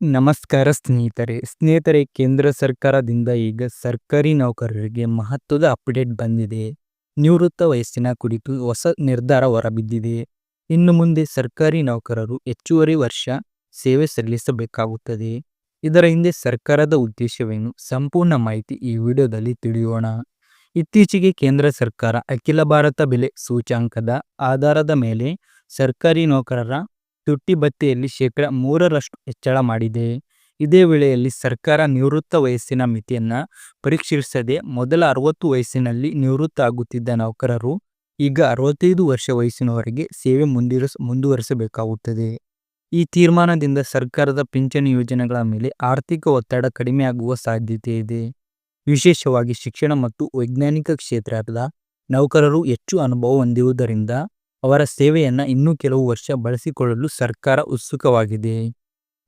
ನಮಸ್ಕಾರ ಸ್ನೇಹಿತರೆ. ಸ್ನೇಹಿತರೆ, ಕೇಂದ್ರ ಸರ್ಕಾರದಿಂದ ಈಗ ಸರ್ಕಾರಿ ನೌಕರರಿಗೆ ಮಹತ್ವದ ಅಪ್ಡೇಟ್ ಬಂದಿದೆ. ನಿವೃತ್ತ ವಯಸ್ಸಿನ ಕುರಿತು ಹೊಸ ನಿರ್ಧಾರ ಹೊರಬಿದ್ದಿದೆ. ಇನ್ನು ಮುಂದೆ ಸರ್ಕಾರಿ ನೌಕರರು ಹೆಚ್ಚುವರಿ ವರ್ಷ ಸೇವೆ ಸಲ್ಲಿಸಬೇಕಾಗುತ್ತದೆ. ಇದರ ಹಿಂದೆ ಸರ್ಕಾರದ ಉದ್ದೇಶವೇನು? ಸಂಪೂರ್ಣ ಮಾಹಿತಿ ಈ ವಿಡಿಯೋದಲ್ಲಿ ತಿಳಿಯೋಣ. ಇತ್ತೀಚೆಗೆ ಕೇಂದ್ರ ಸರ್ಕಾರ ಅಖಿಲ ಭಾರತ ಬೆಲೆ ಸೂಚ್ಯಾಂಕದ ಆಧಾರದ ಮೇಲೆ ಸರ್ಕಾರಿ ನೌಕರರ ತುಟ್ಟಿ ಭತ್ಯೆಯಲ್ಲಿ ಶೇಕಡ ಮೂರರಷ್ಟು ಹೆಚ್ಚಳ ಮಾಡಿದೆ. ಇದೇ ವೇಳೆಯಲ್ಲಿ ಸರ್ಕಾರ ನಿವೃತ್ತ ವಯಸ್ಸಿನ ಮಿತಿಯನ್ನು ಪರೀಕ್ಷಿಸದೆ ಮೊದಲ ಅರವತ್ತು ವಯಸ್ಸಿನಲ್ಲಿ ನಿವೃತ್ತ ಆಗುತ್ತಿದ್ದ ನೌಕರರು ಈಗ ಅರವತ್ತೈದು ವರ್ಷ ವಯಸ್ಸಿನವರೆಗೆ ಸೇವೆ ಮುಂದಿರಿಸ, ಮುಂದುವರಿಸಬೇಕಾಗುತ್ತದೆ. ಈ ತೀರ್ಮಾನದಿಂದ ಸರ್ಕಾರದ ಪಿಂಚಣಿ ಯೋಜನೆಗಳ ಮೇಲೆ ಆರ್ಥಿಕ ಒತ್ತಡ ಕಡಿಮೆಯಾಗುವ ಸಾಧ್ಯತೆ ಇದೆ. ವಿಶೇಷವಾಗಿ ಶಿಕ್ಷಣ ಮತ್ತು ವೈಜ್ಞಾನಿಕ ಕ್ಷೇತ್ರದ ನೌಕರರು ಹೆಚ್ಚು ಅನುಭವ ಹೊಂದಿರುವುದರಿಂದ ಅವರ ಸೇವೆಯನ್ನು ಇನ್ನೂ ಕೆಲವು ವರ್ಷ ಬಳಸಿಕೊಳ್ಳಲು ಸರ್ಕಾರ ಉತ್ಸುಕವಾಗಿದೆ.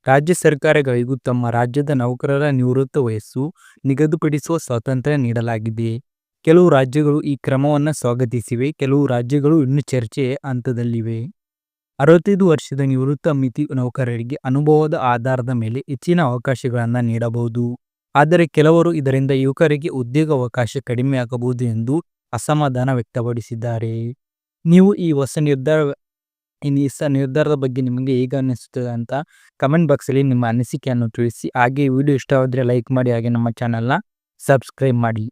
ರಾಜ್ಯ ಸರ್ಕಾರಗಳಿಗೂ ತಮ್ಮ ರಾಜ್ಯದ ನೌಕರರ ನಿವೃತ್ತ ವಯಸ್ಸು ನಿಗದಿಪಡಿಸುವ ಸ್ವಾತಂತ್ರ್ಯ ನೀಡಲಾಗಿದೆ. ಕೆಲವು ರಾಜ್ಯಗಳು ಈ ಕ್ರಮವನ್ನು ಸ್ವಾಗತಿಸಿವೆ, ಕೆಲವು ರಾಜ್ಯಗಳು ಇನ್ನೂ ಚರ್ಚೆಯ ಹಂತದಲ್ಲಿವೆ. ಅರವತ್ತೈದು ವರ್ಷದ ನಿವೃತ್ತ ಮಿತಿ ನೌಕರರಿಗೆ ಅನುಭವದ ಆಧಾರದ ಮೇಲೆ ಹೆಚ್ಚಿನ ಅವಕಾಶಗಳನ್ನು ನೀಡಬಹುದು. ಆದರೆ ಕೆಲವರು ಇದರಿಂದ ಯುವಕರಿಗೆ ಉದ್ಯೋಗಾವಕಾಶ ಕಡಿಮೆಯಾಗಬಹುದು ಎಂದು ಅಸಮಾಧಾನ ವ್ಯಕ್ತಪಡಿಸಿದ್ದಾರೆ. ನೀವು ಈ ಹೊಸ ನಿರ್ಧಾರ, ಈ ಹೊಸ ನಿರ್ಧಾರದ ಬಗ್ಗೆ ನಿಮಗೆ ಹೇಗೆ ಅನ್ನಿಸುತ್ತದೆ ಅಂತ ಕಮೆಂಟ್ ಬಾಕ್ಸಲ್ಲಿ ನಿಮ್ಮ ಅನಿಸಿಕೆಯನ್ನು ತಿಳಿಸಿ, ಹಾಗೆ ವಿಡಿಯೋ ಇಷ್ಟವಾದರೆ ಲೈಕ್ ಮಾಡಿ, ಹಾಗೆ ನಮ್ಮ ಚಾನಲ್ನ ಸಬ್ಸ್ಕ್ರೈಬ್ ಮಾಡಿ.